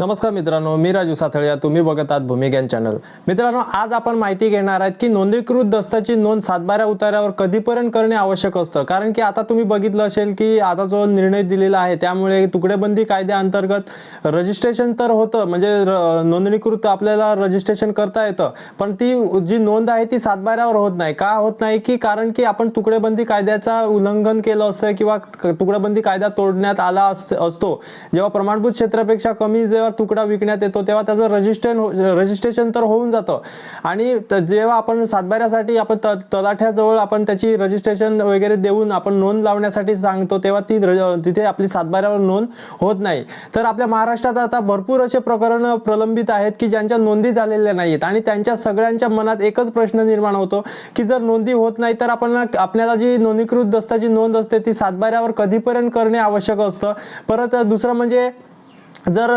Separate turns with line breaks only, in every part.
नमस्कार मित्रांनो मी राजू साथळिया तुम्ही बघत आहात भूमिज्ञान चॅनल. मित्रांनो आज आपण माहिती घेणार आहेत की नोंदणीकृत दस्ताची नोंद सातबाऱ्या उतार्यावर कधीपर्यंत करणे आवश्यक असतं? कारण की आता तुम्ही बघितलं असेल की आता जो निर्णय दिलेला आहे त्यामुळे तुकडेबंदी कायद्याअंतर्गत रजिस्ट्रेशन तर होतं म्हणजे र- नोंदणीकृत आपल्याला रजिस्ट्रेशन करता येतं. पण ती जी नोंद आहे ती सातबाऱ्यावर होत नाही. का होत नाही? की कारण की आपण तुकडेबंदी कायद्याचा उल्लंघन केलं असतं किंवा तुकडेबंदी कायदा तोडण्यात आला अस- असतो. जेव्हा प्रमाणभूत क्षेत्रापेक्षा कमी जेव्हा तुकडा विकण्यात येतो तेव्हा त्याचं रजिस्ट्रेशन रजिस्ट्रेशन हो, तर होऊन जातं. आणि जेव्हा आपण सातबाऱ्यासाठी आपण त तलाठ्याजवळ आपण त्याची रजिस्ट्रेशन वगैरे देऊन आपण नोंद लावण्यासाठी सांगतो तेव्हा ती तिथे आपली सातबाऱ्यावर नोंद होत नाही. तर आपल्या महाराष्ट्रात आता भरपूर असे प्रकरण प्रलंबित आहेत की ज्यांच्या नोंदी झालेल्या नाहीत आणि त्यांच्या सगळ्यांच्या मनात एकच प्रश्न निर्माण होतो की जर नोंदी होत नाही तर आपण आपल्याला जी नोंदणीकृत दस्ताची नोंद असते ती सातबाऱ्यावर कधीपर्यंत करणे आवश्यक असतं. परत दुसरं म्हणजे जर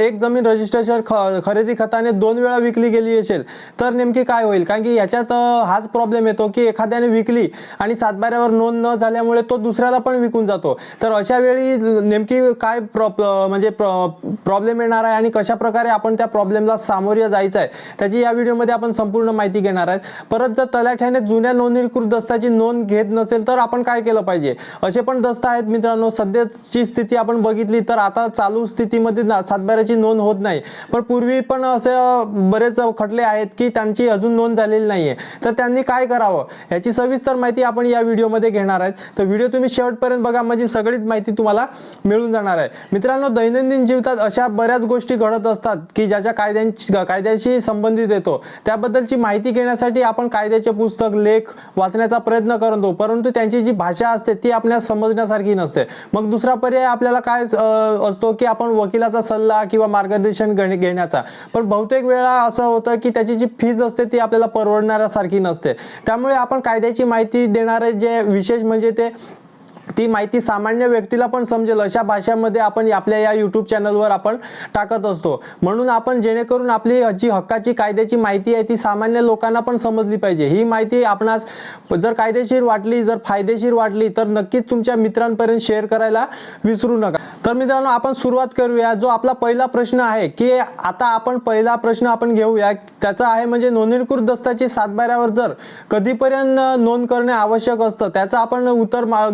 एक जमीन रजिस्ट्रेशन ख खरेदी खताने दोन वेळा विकली गेली असेल तर नेमकी काय होईल? कारण की याच्यात हाच प्रॉब्लेम येतो की एखाद्याने विकली आणि सातबाऱ्यावर नोंद न झाल्यामुळे तो दुसऱ्याला पण विकून जातो. तर अशा वेळी नेमकी काय प्रॉ म्हणजे म्हणजे प्रॉब्लेम येणार आहे आणि कशा प्रकारे आपण त्या प्रॉब्लेमला सामोरे जायचं आहे त्याची या व्हिडिओमध्ये आपण संपूर्ण माहिती घेणार आहेत. परत जर तलाठ्याने जुन्या नोंदणीकृत दस्ताची नोंद घेत नसेल तर आपण काय केलं पाहिजे? असे पण दस्त आहेत मित्रांनो सध्याची स्थिती आपण बघितली तर आता चालू स्थितीमध्ये ना- सातबाऱ्याची नोंद होत नाही. पण पूर्वी पण असे बरेच खटले आहेत की त्यांची अजून नोंद झालेली नाहीये. तर त्यांनी काय करावं? याची सविस्तर माहिती आपण या व्हिडिओमध्ये घेणार आहेत. तर व्हिडिओ तुम्ही शेवटपर्यंत बघा म्हणजे सगळीच माहिती तुम्हाला मिळून जाणार आहे. मित्रांनो दैनंदिन जीवनात अशा बऱ्याच गोष्टी घडत असतात की ज्याच्या कायद्यांची कायद्याशी संबंधित येतो. त्याबद्दलची माहिती घेण्यासाठी आपण कायद्याचे पुस्तक लेख वाचण्याचा प्रयत्न करतो. परंतु त्यांची जी भाषा असते ती आपल्याला समजण्यासारखी नसते. मग दुसरा पर्याय आपल्याला काय असतो की आपण वकील वकिलाचा सल्ला किंवा मार्गदर्शन घेणे- घेण्याचा. पण बहुतेक वेळा असं होतं की त्याची जी फीज असते ती आपल्याला परवडणाऱ्यासारखी नसते. त्यामुळे आपण कायद्याची माहिती देणारे जे विशेष म्हणजे ते ती माहिती सामान्य व्यक्तीला पण समजेल. अशा भाषेमध्ये आपण आपल्या या यूट्यूब चॅनलवर आपण टाकत असतो. म्हणून आपण जेणेकरून आपली जी हक्काची कायद्याची माहिती आहे ती सामान्य लोकांना पण समजली पाहिजे. ही माहिती आपणास जर कायदेशीर वाटली जर फायदेशीर वाटली तर नक्कीच तुमच्या मित्रांपर्यंत शेअर करायला विसरू नका. तर मित्रांनो आपण सुरुवात करूया. जो आपला पहिला प्रश्न आहे की आता आपण पहिला प्रश्न आपण घेऊया. त्याचा आहे म्हणजे नोंदणीकृत दस्ताची सातबाऱ्यावर जर कधीपर्यंत नोंद करणे आवश्यक असतं त्याचं आपण उत्तर मा-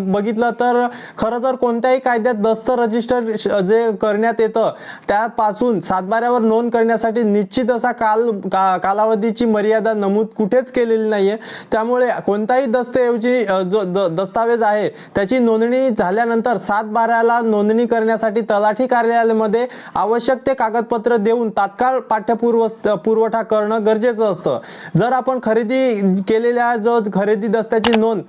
बघितलं तर खरं तर कोणत्याही कायद्यात दस्त रजिस्टर जे करण्यात येतं त्यापासून सातबाऱ्यावर नोंद करण्यासाठी निश्चित असा काल का कालावधीची मर्यादा नमूद कुठेच केलेली नाहीये. त्यामुळे कोणताही दस्तऐवजी जो द- दस्तावेज आहे त्याची नोंदणी झाल्यानंतर सातबाऱ्याला नोंदणी करण्यासाठी तलाठी कार्यालयामध्ये आवश्यक ते कागदपत्र देऊन तात्काळ पाठ्यपूर्व पुरवठा करणं गरजेचं असतं. जर आपण खरेदी केलेल्या जो खरेदी दस्त्याची नोंद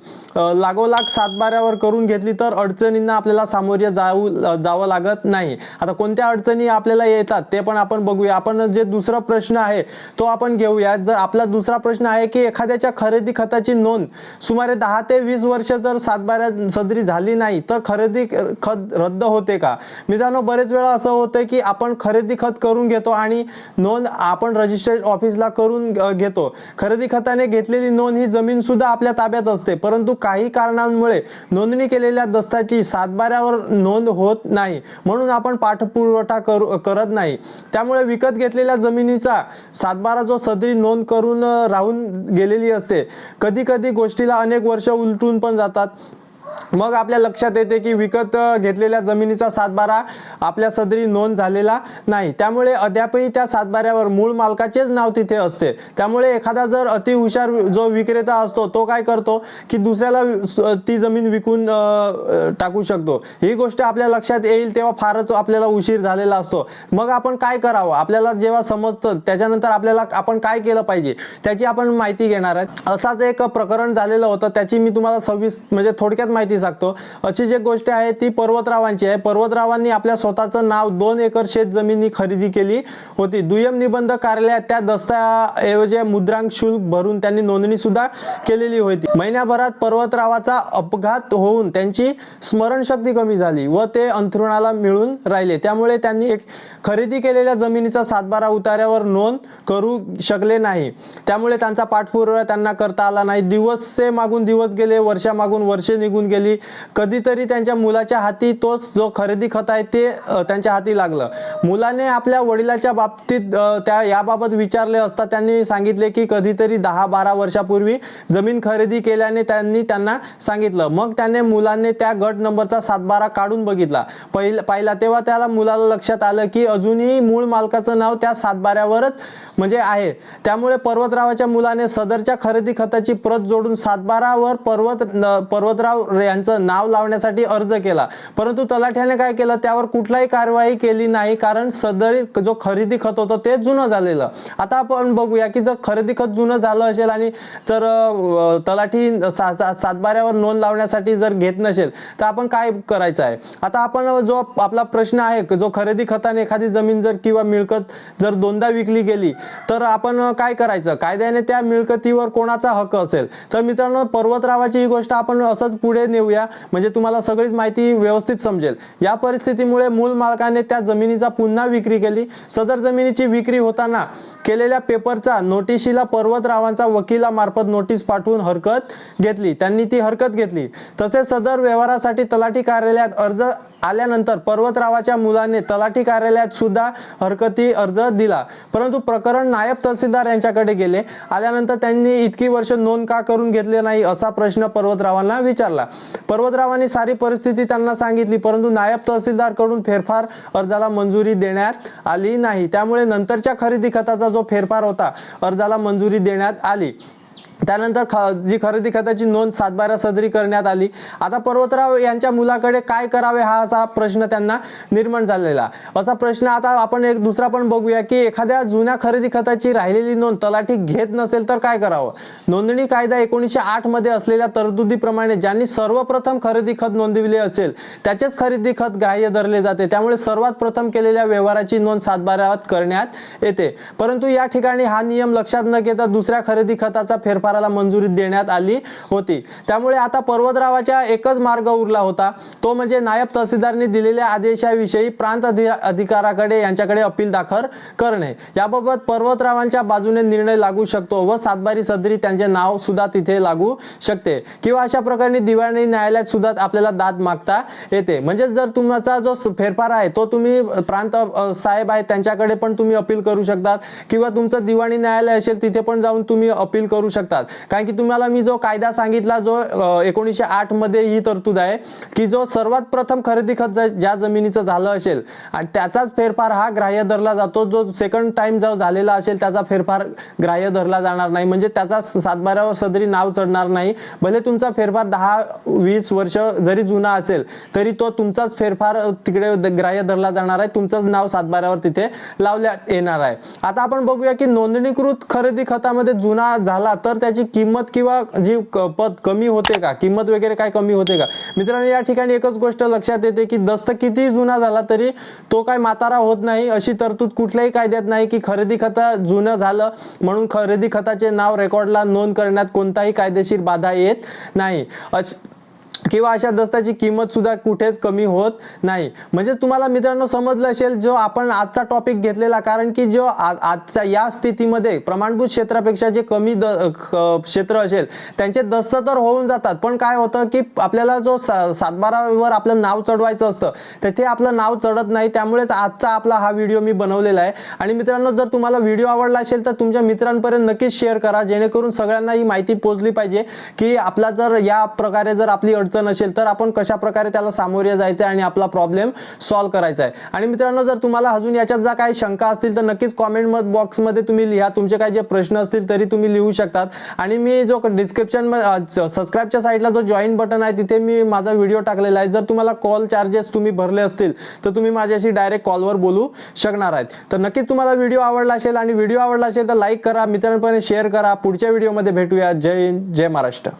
लागोलाग सातबाऱ्यावर करून घेतली तर अडचणींना आपल्याला सामोरे जाऊ जावं लागत नाही. आता कोणत्या अडचणी आपल्याला येतात ते पण आपण बघूया. आपण जे दुसरा प्रश्न आहे तो आपण घेऊया. जर आपला दुसरा प्रश्न आहे की एखाद्याच्या खरेदी खताची नोंद सुमारे दहा ते वीस वर्ष जर सातबाऱ्या सदरी झाली नाही तर खरेदी खत रद्द होते का? मित्रांनो बरेच वेळा असं होतं की आपण खरेदी खत करून घेतो आणि नोंद आपण रजिस्ट्रेट ऑफिसला करून घेतो. खरेदी खताने घेतलेली नोंद ही जमीन सुद्धा आपल्या ताब्यात असते. परंतु काही कारणांमुळे नोंदणी केलेल्या दस्ताची सातबाऱ्यावर नोंद होत नाही म्हणून आपण पाठपुरवठा करू करत नाही. त्यामुळे विकत घेतलेल्या जमिनीचा सातबारा जो सदरी नोंद करून राहून गेलेली असते कधी कधी गोष्टीला अनेक वर्ष उलटून पण जातात. मग आपल्या लक्षात येते की विकत घेतलेल्या जमिनीचा सातबारा आपल्या सदरी नोंद झालेला नाही. त्यामुळे अद्यापही त्या सातबाऱ्यावर मूळ मालकाचेच नाव तिथे असते. त्यामुळे एखादा जर अतिहुशार जो विक्रेता असतो तो काय करतो की दुसऱ्याला ती जमीन विकून टाकू शकतो. ही गोष्ट आपल्या लक्षात येईल तेव्हा फारच आपल्याला उशीर झालेला असतो. मग आपण काय करावं? आपल्याला जेव्हा समजतं त्याच्यानंतर आपल्याला आपण काय केलं पाहिजे? त्याची आपण माहिती घेणार आहे. असाच एक प्रकरण झालेलं होतं. त्याची मी तुम्हाला सव्वीस म्हणजे थोडक्यात माहिती सांगतो. अशी जी गोष्ट आहे ती पर्वतरावांची आहे. पर्वतरावांनी आपल्या स्वतःचं नाव दोन एकर शेत जमिनी खरेदी केली होती. दुय्यम निबंध कार्यालयात त्या दस्ताऐवजी मुद्रांक शुल्क भरून त्यांनी नोंदणी सुद्धा केलेली होती. महिन्याभरात पर्वतरावाचा अपघात होऊन त्यांची स्मरणशक्ती कमी झाली व ते अंथरुणाला मिळून राहिले. त्यामुळे त्यांनी एक खरेदी केलेल्या जमिनीचा सातबारा उतार्यावर नोंद करू शकले नाही. त्यामुळे त्यांचा पाठपुरावा त्यांना करता आला नाही. दिवस मागून दिवस गेले वर्षामागून वर्षे निघून गेले. गेली. कधीतरी त्यांच्या मुलाच्या हाती तोच जो खरेदी खत आहे ते त्यांच्या हाती लागलं. मुलाने आपल्या वडिलाच्या बाबतीत त्या याबाबत विचारले असता त्यांनी सांगितले की कधीतरी दहा बारा वर्षापूर्वी जमीन खरेदी केल्याने त्यांनी त्यांना सांगितलं. मग त्याने मुलाने त्या गट नंबरचा सातबारा काढून बघितला. पहिला पाहिला तेव्हा त्याला मुलाला लक्षात आलं की अजूनही मूळ मालकाचं नाव त्या सातबाऱ्यावरच म्हणजे आहे. त्यामुळे पर्वतरावाच्या मुलाने सदरच्या खरेदी खताची प्रत जोडून सातबारावर पर्वत पर्वतराव यांचं नाव लावण्यासाठी अर्ज केला. परंतु तलाठ्याने काय केलं? त्यावर कुठलाही कारवाई केली नाही कारण सदर जो खरेदी खत होतं ते जुनं झालेलं. आता आपण बघूया की जर खरेदी खत जुनं झालं असेल आणि जर तलाठी सा- सा- सातबाऱ्यावर नोंद लावण्यासाठी जर घेत नसेल तर आपण काय करायचं आहे? आता आपण जो आपला प्रश्न आहे जो खरेदी खताने एखादी जमीन जर किंवा मिळकत जर दोनदा विकली गेली तर आपण काय करायचं? कायद्याने त्या मिळकतीवर कोणाचा हक्क असेल? तर मित्रांनो पर्वतरावाची ही गोष्ट आपण असंच पुढे नेऊया. म्हणजे तुम्हाला सगळीच माहिती व्यवस्थित समजेल. या परिस्थितीमुळे मूळ मालकाने त्या जमिनीचा पुन्हा विक्री केली. सदर जमिनीची विक्री होताना केलेल्या पेपरचा नोटिशीला पर्वतरावांचा वकिलामार्फत नोटीस पाठवून हरकत घेतली. त्यांनी ती हरकत घेतली. तसेच सदर व्यवहारासाठी तलाठी कार्यालयात अर्ज आल्यानंतर पर्वतरावाच्या मुलाने तलाठी कार्यालयात सुद्धा हरकती अर्ज दिला. परंतु प्रकरण नायब तहसीलदार यांच्याकडे गेले. आल्यानंतर त्यांनी इतकी वर्ष नोंद का करून घेतले नाही असा प्रश्न पर्वतरावांना विचारला. पर्वतरावांनी सारी परिस्थिती त्यांना सांगितली परंतु नायब तहसीलदारकडून फेरफार अर्जाला मंजुरी देण्यात आली नाही. त्यामुळे नंतरच्या खरेदी खताचा जो फेरफार होता अर्जाला मंजुरी देण्यात आली. त्यानंतर ख जी खरेदी खताची नोंद सातबारा सदरी करण्यात आली. आता पर्वतराव यांच्या मुलाकडे काय करावे हा असा प्रश्न त्यांना निर्माण झालेला. असा प्रश्न आता आपण एक दुसरा पण बघूया की एखाद्या जुन्या खरेदी खताची राहिलेली नोंद तलाठी घेत नसेल तर काय करावं? नोंदणी कायदा एकोणीसशे आठमध्ये असलेल्या तरतुदीप्रमाणे ज्यांनी सर्वप्रथम खरेदी खत नोंदविले असेल त्याचेच खरेदी खत ग्राह्य धरले जाते. त्यामुळे सर्वात प्रथम केलेल्या व्यवहाराची नोंद सातबाऱ्यात करण्यात येते. परंतु या ठिकाणी हा नियम लक्षात न घेता दुसऱ्या खरेदी खताचा व्यापाराला मंजुरी देण्यात आली होती. त्यामुळे आता पर्वतरावाच्या एकच मार्ग उरला होता. तो म्हणजे नायब तहसीलदारने दिलेल्या आदेशाविषयी प्रांत अधि अधिकाराकडे यांच्याकडे अपील दाखल करणे. याबाबत पर्वतरावांच्या बाजूने निर्णय लागू शकतो व सातबारी सदरी त्यांचे नाव सुद्धा तिथे लागू शकते. किंवा अशा प्रकारे दिवाणी न्यायालयात सुद्धा आपल्याला दाद मागता येते. म्हणजेच जर तुमचा जो फेरफार आहे तो तुम्ही प्रांत साहेब आहेत त्यांच्याकडे पण तुम्ही अपील करू शकतात. किंवा तुमचं दिवाणी न्यायालय असेल तिथे पण जाऊन तुम्ही अपील करू शकता. असतात. कारण की तुम्हाला मी जो कायदा सांगितला जो एकोणीसशे आठमध्ये ही तरतूद आहे की जो सर्वात प्रथम खरेदी खत ज्या जमिनीचं झालं असेल आणि त्याचाच फेरफार हा ग्राह्य धरला जातो जो सेकंड टाइम जो झालेला असेल त्याचा फेरफार ग्राह्य धरला जाणार नाही. म्हणजे त्याचा सातबाऱ्यावर सदरी नाव चढणार नाही. भले तुमचा फेरफार दहा वीस वर्ष जरी जुना असेल तरी तो तुमचाच फेरफार तिकडे ग्राह्य धरला जाणार आहे. तुमचंच नाव सातबाऱ्यावर तिथे लावल्या येणार आहे. आता आपण बघूया की नोंदणीकृत खरेदी खतामध्ये जुना झाला तर त्याची किंमत किंवा जी पद कमी होते का? किंमत वगैरे काय कमी होते का? मित्रांनो या ठिकाणी एकच गोष्ट लक्षात येते की दस्त किती जुना झाला तरी तो काय म्हातारा होत नाही अशी तरतूद कुठल्याही कायद्यात नाही की खरेदी खता जुनं झालं म्हणून खरेदी खताचे नाव रेकॉर्डला नोंद करण्यात कोणताही कायदेशीर बाधा येत नाही. अश- किंवा अशा दस्ताची किंमत सुद्धा कुठेच कमी होत नाही. म्हणजे तुम्हाला मित्रांनो समजलं असेल जो आपण आजचा टॉपिक घेतलेला कारण की जो आ- आजच्या या स्थितीमध्ये प्रमाणभूत क्षेत्रापेक्षा जे कमी द क्षेत्र असेल त्यांचे दस्त तर होऊन जातात. पण काय होतं की आपल्याला जो सा- सातबारावर आपलं नाव चढवायचं असतं तेथे आपलं नाव चढत नाही त्यामुळेच आजचा आपला हा व्हिडिओ मी बनवलेला आहे. आणि मित्रांनो जर तुम्हाला व्हिडिओ आवडला असेल तर तुमच्या मित्रांपर्यंत नक्कीच शेअर करा जेणेकरून सगळ्यांना ही माहिती पोहोचली पाहिजे की आपला जर या प्रकारे जर आपली अडचण असेल तर आपण कशा प्रकारे त्याला सामोरे जायचं आहे आणि आपला प्रॉब्लेम सॉल्व्ह करायचा आहे. आणि मित्रांनो जर तुम्हाला अजून याच्यात जर काही शंका असतील तर नक्कीच कॉमेंट बॉक्समध्ये तुम्ही लिहा. तुमचे काही जे प्रश्न असतील तरी तुम्ही लिहू शकतात. आणि मी जो डिस्क्रिप्शन सबस्क्राईबच्या साईडला जो जॉईन बटन आहे तिथे मी माझा व्हिडिओ टाकलेला आहे. जर तुम्हाला कॉल चार्जेस तुम्ही भरले असतील तर तुम्ही माझ्याशी डायरेक्ट कॉलवर बोलू शकणार आहेत. तर नक्कीच तुम्हाला व्हिडिओ आवडला असेल आणि व्हिडिओ आवडला असेल तर लाईक करा. मित्रांपर्यंत शेअर करा. पुढच्या व्हिडिओमध्ये भेटूया. जय हिंद जय महाराष्ट्र.